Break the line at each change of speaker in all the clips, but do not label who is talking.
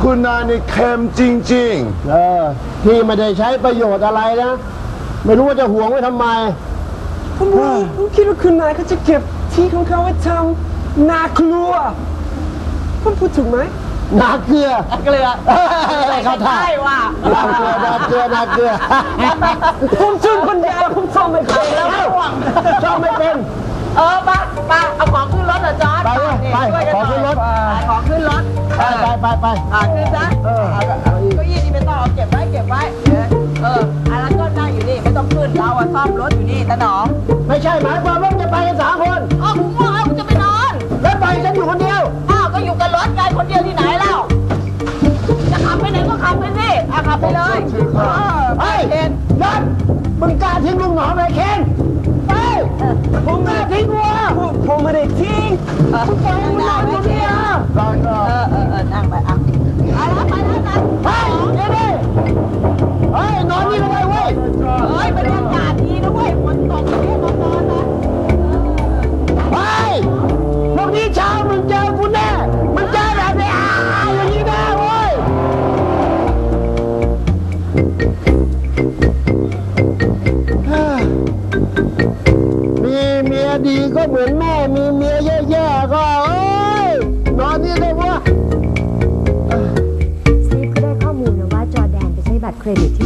คุณนายนี่เค็มจริง
เออพี่ไม่ได้ใช้ประโยชน์อะไรนะ ไม่รู้ว่าจะห่วงไว้ทำไม
ผมว่าผมคิดว่าคุณนายเขาจะเก็บที่ของเขาไว้ทำนาครัวผมพูดถูกไหม
นาเกลือ
เกลือ
เอ้ยเขาท่า
ใช่ว่ะ
นาเกลือนาเกลือนาเกลือ
ผมจุนปัญญาผมซ่อมไม่เป็นแล้ว
ชอบไม่เป็น
เออป้าป้าเอาของขึ้นรถเหรอจอร์ด
ไปเลย
นี่
ไป
ช่วยกัน
ของขึ้นรถ
หน่อยของขึ้นรถ
ไปไปไปไป
อ่าขึ้นซะ
เออ
เก็ยี่นี่ไม่ต้องเอาเก็บไว้เก็บไว้ เออเอออันนั้นก็นั่งอยู่นี่ไม่ต้องขึ้นเราอะซ่อมรถอยู่นี่ตาหนอม
ไม่ใช่หมายความว่าจะไปกันสามคน
อ้าวผมว่าเอาจะไปนอน
แล้วไปฉันอยู่คนเดียว
อ้าว ก็อยู่กับรถกันคนเดียวที่ไหนแล้วจะขับไปไหนก็ขับไปสิอะขับไปเลยเออไป
เฮ้ย
เห็น
นัดมึงกล้าทิ้งลุงหนอมไหมเคน ผมไม่ได้ทิ้งวัว
ผมไม่ได้ทิ้ง
เออ
ปล่อยมึงนอนคนเดียว
เออเออเออนั่งไปอะไปแล้วไปแล้วกัน
เฮ้ยเดี๋ยวดิเฮ้ยนอนนี่ไม่ได้เว้ย
เฮ้ยบรรยากาศดีนะเว้ยฝนตกอย่างนี้นอนนอนนะ
เฮ้ยพวกนี้เช้ามึงเจอ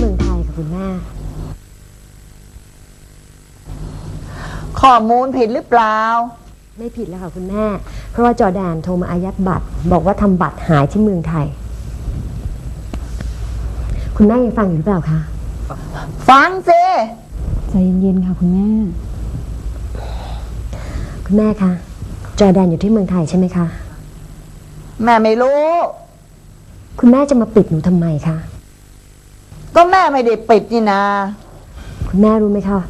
เค
รดิตที่เมืองไทยค่ะคุณแม่
ข้อมูลผิดหรือเปล่า
ไม่ผิดแล้วค่ะคุณแม่ เพราะว่าจอร์แดนโทรมาอายัดบัตร บอกว่าทำบัตรหายที่เมืองไทย คุณแม่ยังฟังอยู่หรือเปล่าคะ
ฟังสิ
ใจเย็นๆค่ะคุณแม่
คุณแม่คะ จอร์แดนอยู่ที่เมืองไทยใช่ไหมคะ
แม่ไม่รู้
คุณแม่จะมาปิดหนูทำไมคะ
ก็แม่ไม่ได้ปิดนี่นา
คุณแม่รู้ไหมคะ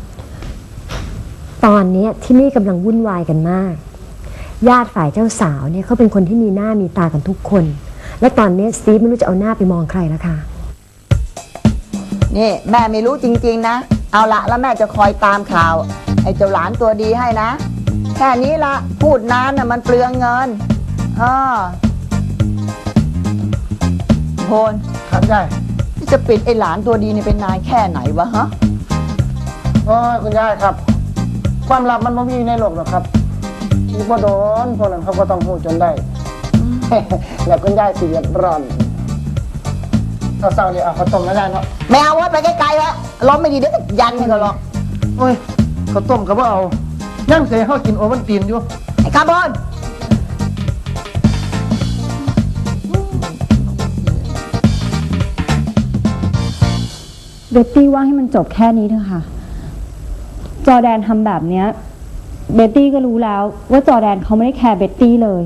ตอนเนี้ยที่นี่กำลังวุ่นวายกันมาก ญาติฝ่ายเจ้าสาวเนี่ยเขาเป็นคนที่มีหน้ามีตากันทุกคน และตอนเนี้ยสตีฟไม่รู้จะเอาหน้าไปมองใครแล้วค่ะ
นี่แม่ไม่รู้จริง ๆ นะ เอาละแล้วแม่จะคอยตามข่าว ไอ้เจ้าหลานตัวดีให้นะ แค่นี้ละพูดนานน่ะมันเปลืองเงินเออโพน
ครับยาย
ที่ จะปิดไอ้หลานตัวดีนี่เป็นนานแค่ไหนวะฮะ
โอ้ยคุณยายครับ ความลับมันไม่มีในโลกหรอกครับมีพอโดนพวกนั้นเขาก็ต้องพูดจนได้ แล้วคุณยายสิเดือดร้อนเศร้าๆนี่เอาข้าวต้มแล้วได้เนาะ
ไม่เอาว่าไปไกลๆวะล้มไม่ดีเดี๋ยวก็ยันให้เขาหรอก
โอ้ยข้าวต้มก็บ่เอา ยังเสียเขากินโอวันตีนอยู่
ไอ้คาร์บอน
เบตตี้ว่าให้มันจบแค่นี้เถอะค่ะ จอแดนทำแบบเนี้ย เบตตี้ก็รู้แล้วว่าจอแดนเขาไม่ได้แคร์เบตตี้เลย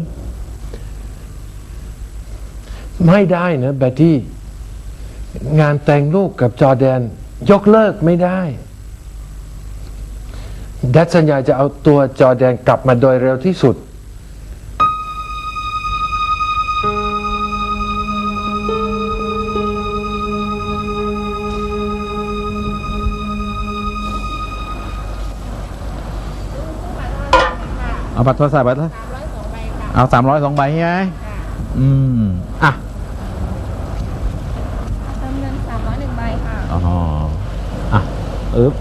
ไม่ได้นะแบตตี้ งานแต่งลูกกับจอแดน ยกเลิกไม่ได้แดดสัญญาจะเอาตัวจอแดนกลับมาโดยเร็วที่สุด
บัตรโทรศัพท์ไปเลยเอาสามร้อยสองใบใช่ไหมอืมอะเติมเงินสามร้อยหนึ่งใบค่ะอ๋ออะอึ๊บ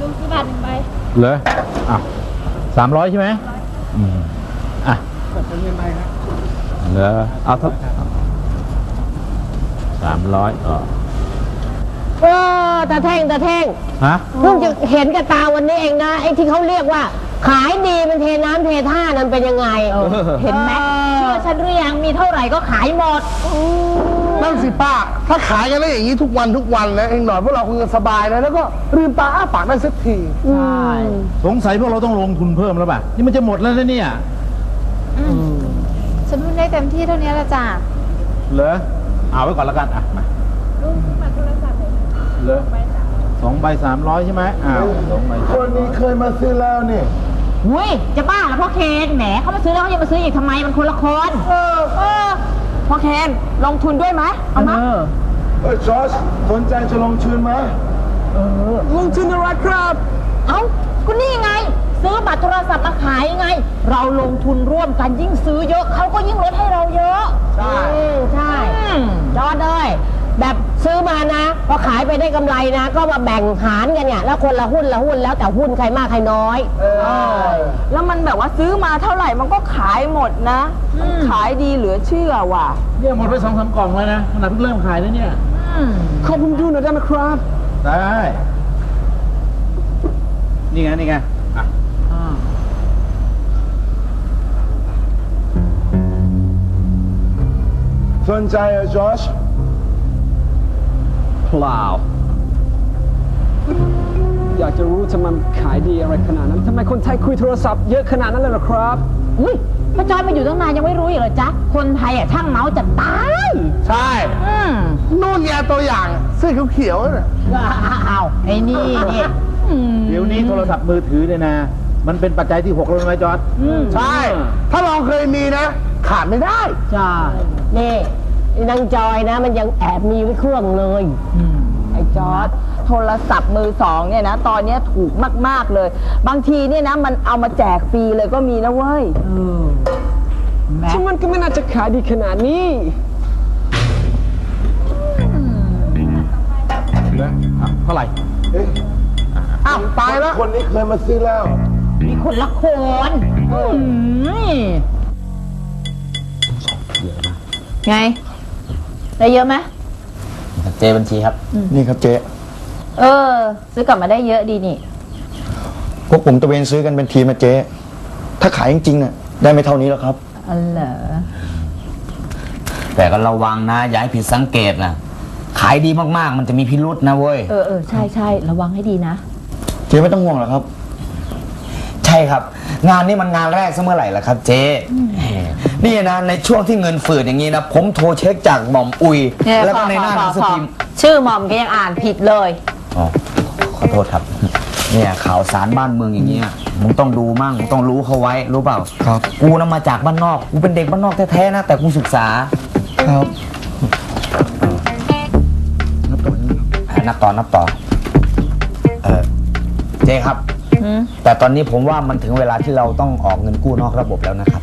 ลุงซื้อบัตรหนึ่งใบเลยอะสามร้อยใช่ไหมอืมอะเหรอเอาสักสามร้อยเออ
เออตาแท่งตาแท่ง
ฮะ
เพิ่งจะเห็นกับตาวันนี้เองนะไอ้ที่เขาเรียกว่า ขายดีเป็นเทน้ำเทท่านั้นเป็นยังไง
เห็นไหมเชื่อฉันหรือยังมีเท่าไหร่ก็ขายหมด
นั่นสิป้า ถ้าขายกันได้อย่างนี้ทุกวันทุกวันนะเองหน่อยพวกเราคงจะสบายเลยแล้วก็ลืมตาอ้าปากได้สักที
สงสัยพวกเราต้องลงทุนเพิ่มแล้วป่ะ นี่มันจะหมดแล้วนะเนี่ย
ฉันพูดได้เต็มที่เท่านี้ละจ้ะ
เหรอ เอาไว้ก่อนแล้วกันอะมาลุงบัตรโทรศัพท์ เหรอสองใบสามร้อยใช่ไหมอ้าวสองใบ
คนนี้เคยมาซื้อแล้วนี่
อุ้ยจะบ้าเหรอพ่อเคนแหมเขามาซื้อแล้วเขายังมาซื้ออีกทำไมมันคนละคนเออเออพ่อเคนลงทุนด้วยไหมเอามา
เฮ้ยจอร์จสนใจจะลงทุนไหม
ลงทุนอะไรครับ
เอ้าก็นี่ไงซ
ซื้อบัตรโทรศัพท์มาขายไง เราลงทุนร่วมกันยิ่งซื้อเยอะเขาก็ยิ่งลดให้เราเยอะ ใช่ใช่จอดเลยแบบ ซื้อมานะ พอขายไปได้กำไรนะ ก็มาแบ่งหารกันเนี่ยแล้วคนละหุ้นละหุ้นแล้วแต่หุ้นใครมากใครน้อย
แล้วมันแบบว่าซื้อมาเท่าไหร่มันก็ขายหมดนะมันขายดีเหลือเชื่อว่ะ
เนี่ยหมดไปสองสามกล่องแล้วนะขนาดเพิ่งเริ่มขายแล้วเนี่ย
ขอผมดูหน่อยได้ไหมครับ
ได้ นี่ไง นี่ไงอะ
สนใจเหรอจอร์จ
เป ล่า อยากจะรู้ทำไมมันขายดีอะไรขนาดนั้นทำไมคนไทยคุยโทรศัพท์เยอะขนาดนั้นเลยเหรอครับ
อุ้ยพระจอยมาอยู่ตั้งนานยังไม่รู้อีกเหรอจ๊ะ คนไทยอะช่างเมาส์จะตาย
ใช่นู่นไงตัวอย่างเสื้อเขียวๆน่ะ
อ้าวไอ้นี่นี่
เดี๋ยวนี้โทรศัพท์มือถือเนี่ยนะ มันเป็นปัจจัยที่หกแล้วไหมจอร์ด
ใช่ ถ้าลองเคยมีนะ ขาดไม่ได้
จ้านี่ ไอ้นางจอยนะ มันยังแอบมีไว้เครื่องเลย
ไอ้จอร์ดโทรศัพท์มือสองเนี่ยนะ ตอนเนี้ยถูกมาก ๆ เลย บางทีเนี่ยนะ มันเอามาแจกฟรีเลยก็มีนะเว้ย
ที่มันก็ไม่น่าจะขายดีขนาดนี้
อะเท่าไหร่
อ้าว ตายแล้ว คนนี้เคยมาซื้อแล้ว
มีคนละคนอืม
ไง ได้เยอะไหม
เจบัญชีครับ
นี่ครับเจ๊
เออ ซื้อกลับมาได้เยอะดีนี่
พวกผมตะเวนซื้อกันเป็นทีมนะเจ๊ถ้าขายจริงๆน่ะได้ไม่เท่านี้แล้วครับ
อ๋อเหรอ
แต่ก็ระวังนะอย่าให้ผิดสังเกตนะขายดีมากๆ มันจะมีพิรุษนะเว้ย
เออเออใช่ใช่ระวังให้ดีนะ
เจ๊ไม่ต้องห่วงหรอกครับ
ใช่ครับ งานนี้มันงานแรกซะเมื่อไหร่ล่ะครับ เจ๊นี่นะในช่วงที่เงินฝืดอย่างนี้นะ ผมโทรเช็คจากหม่อมอุย
เนี่ย
แล้ว
พ
ก็
อ
ใน
พ
ห
อ
น้าห
พ
นั
อง
สือ
พอ
พิมพ์
ชื่อหม่อมก็ยังอ่านผิดเลย
อ๋อขอโทษครับ เนี่ยข่าวสารบ้านเมืองอย่างเงี้ยมึงต้องดูมั่งมึงต้องรู้เขาไว้รู้เปล่า
ครับ
กูนะมาจากบ้านนอกกูเป็นเด็กบ้านนอกแท้ๆนะแต่กูศึกษา
ครับ
อะนับต่อนับต่อเออเจ๊ครับ
อืม
แต่ตอนนี้ผมว่ามันถึงเวลาที่เราต้องออกเงินกู้นอกระบบแล้วนะครับ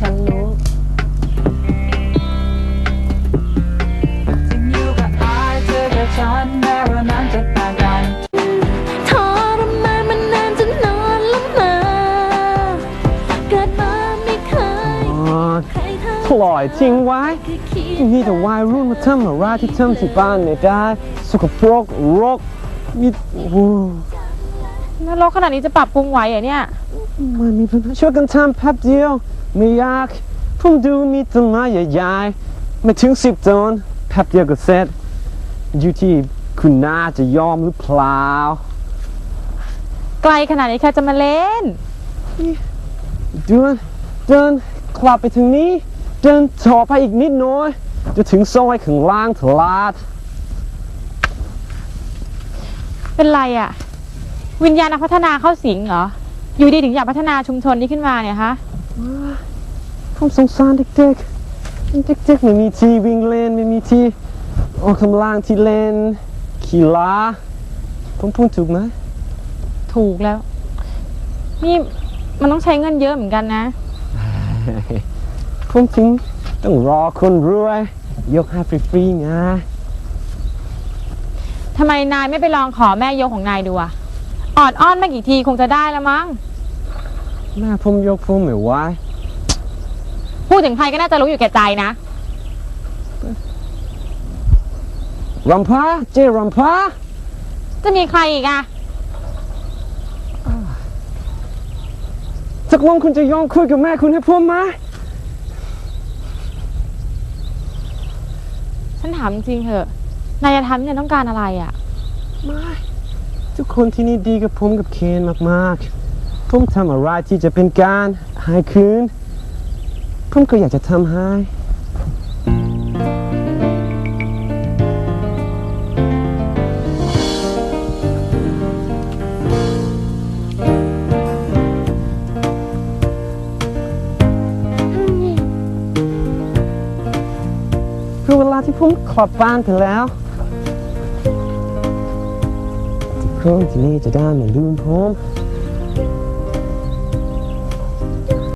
ฉันรู้
ทรมานมานานจนนอนละเมอเกิดมาไม่เคย
อ๋อ
ใครเท่า
ปล่อยทิ้งไว้
คือคิด
มีแต่วัยรุ่นมาทำอะไรที่ทำที่บ้านไม่ได้สกปรกรก มีโอ้โห
แล้วรกขนาดนี้จะปรับปรุงไหวเหรอเนี่ย
มันมีปัญหาช่วยกันทำแป๊บเดียว ไม่อยากผมดูมีต้นไม้ใหญ่ๆไม่ถึงสิบต้นแป๊บเดียวก็เสร็จอยู่ที่คุณน่าจะยอมหรือเปล่า
ไกลขนาดนี้ใครจะมาเล่น
เดินเดินกลับไปทางนี้ เดินต่อไปอีกนิดหน่อย จะถึงซอยข้างล่างตลาด
เป็นไรอะ่ะ วิญญาณนักพัฒนาเข้าสิงเหรอ อยู่ดีถึงอยากพัฒนาชุมชนนี้ขึ้นมาเนี่ยฮะ
ผมสงสารเด็กๆ เด็กๆไม่มีที่วิ่งเล่นไม่มีที่ออกกำลังที่เล่นขี่ลาผมพูดถูกไหม
ถูกแล้ว นี่มันต้องใช้เงินเยอะเหมือนกันนะ
ผมถึงต้องรอคนรวย ยกให้ฟรีๆไง
ทำไมนายไม่ไปลองขอแม่ยกของนายดูอะออดอ้อนมากี่ทีคงจะได้แล้วมั้ง
แม่ผมยกผมไม่ไหว
พูดถึงใครก็น่าจะรู้อยู่แก่ใจนะ
รำพาเจรำพา
จะมีใครอีกอะ
ตกลงคุณจะยอมคุยกับแม่คุณให้ผมไหม
ฉันถามจริงเถอะ นายจะทำเนี่ยต้องการอะไรอะ
ไม่ทุกคนที่นี่ดีกับผมกับเคนมากๆ ผมทำอะไรที่จะเป็นการให้คืน ผมก็อยากจะทำให้ คือเวลาที่ผมขอบบ้านไปแล้ว ที่ผคนที่นี่จะได้ไม่ลืมผม